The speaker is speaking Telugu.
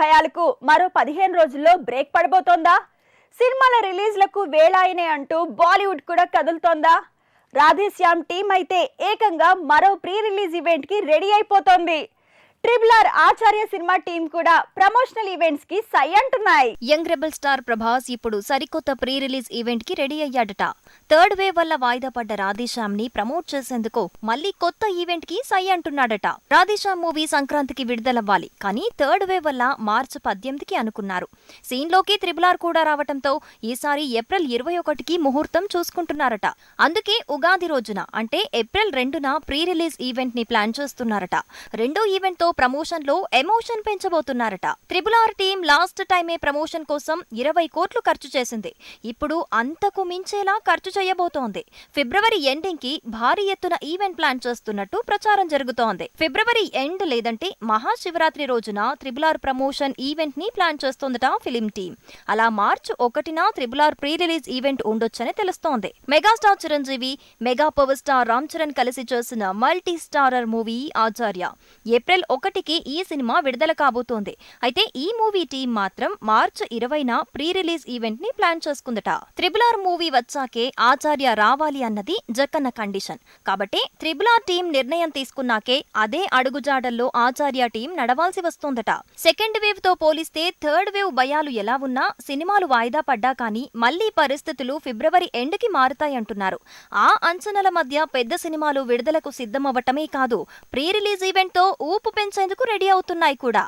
భయాలకు మరో పదిహేను రోజుల్లో బ్రేక్ పడబోతోందా? సినిమాల రిలీజ్లకు వేళాయినే అంటూ బాలీవుడ్ కూడా కదులుతోందా? రాధేశ్యామ్ టీం అయితే ఏకంగా మరో ప్రీ రిలీజ్ ఈవెంట్కి రెడీ అయిపోతోంది. ట్రిపుల్ ఆర్ ఆచార్య సినిమా టీం కూడా ప్రమోషనల్ ఈవెంట్స్కి సై అంటున్నాయి. యంగ్ రెబల్ స్టార్ ప్రభాస్ ఇప్పుడు సరికొత్త ప్రీ రిలీజ్ ఈవెంట్కి రెడీ అయ్యాడట. థర్డ్ వేవ్ వల్ల వాయిదా పడ్డ రాధేశ్యామ్ని ప్రమోట్ చేసేందుకు మళ్ళీ కొత్త ఈవెంట్కి సై అంటున్నాడట. రాధేశ్యామ్ మూవీ సంక్రాంతికి విడుదలవ్వాలి కానీ థర్డ్ వేవ్ వల్ల మార్చి పద్దెనిమిదికి అనుకున్నారు. సీన్లోకి త్రిబుల్ ఆర్ కూడా రావటంతో ఈసారి ఏప్రిల్ ఇరవై ఒకటికి ముహూర్తం చూసుకుంటున్నారట. అందుకే ఉగాది రోజున అంటే ఏప్రిల్ రెండున ప్రీ రిలీజ్ ఈవెంట్ని ప్లాన్ చేస్తున్నారట. రెండో ఈవెంట్తో ప్రమోషన్లో ఎమోషన్ పెంచబోతున్నారట. త్రిబుల్ ఆర్ టీం లాస్ట్ టైమే ప్రమోషన్ కోసం ఇరవై కోట్లు ఖర్చు చేసింది. ఇప్పుడు అంతకు మించేలా ఖర్చు చేయబోతోంది. ఫిబ్రవరి ఎండింగ్కి భారీ ఎత్తున ఈవెంట్ ప్లాన్ చేస్తున్నట్టు ప్రచారం జరుగుతోంది. ఫిబ్రవరి ఎండ్ లేదంటే మహాశివరాత్రి రోజున త్రిబుల్ ఆర్ ప్రమోషన్ ఈవెంట్ని ప్లాన్ చేస్తోందట ఫిలిం టీం అలా మార్చ్ ఒకటిన triple R pre release event ఉండొచ్చని తెలుస్తోంది. Megastar Chiranjeevi mega power star Ram Charan కలిసి చేసిన multi starrer movie Acharya. April ఒకటికి ఈ సినిమా విడుదల కాబోతోంది. అయితే ఈ మూవీ టీం మాత్రం మార్చ్ ఇరవైన ప్రీ రిలీజ్ ఈవెంట్ని ప్లాన్ చేసుకుందట. త్రిబుల్ ఆర్ మూవీ వచ్చాకే ఆచార్య రావాలి అన్నది జక్కన్న కండిషన్. కాబట్టి త్రిబుల్ ఆర్ టీం నిర్ణయం తీసుకున్నాకే అదే అడుగుజాడల్లో ఆచార్య టీం నడవాల్సి వస్తోందట. సెకండ్ వేవ్తో పోలిస్తే థర్డ్ వేవ్ భయాలు ఎలా ఉన్నా సినిమాలు వాయిదా పడ్డా కానీ మళ్ళీ పరిస్థితులు ఫిబ్రవరి ఎండ్కి మారుతాయంటున్నారు ఆ అంచనాల మధ్య పెద్ద సినిమాలు విడుదలకు సిద్ధమవ్వటమే కాదు ప్రీ రిలీజ్ ఈవెంట్తో ఊపు పెంచేందుకు రెడీ అవుతున్నాయి కూడా.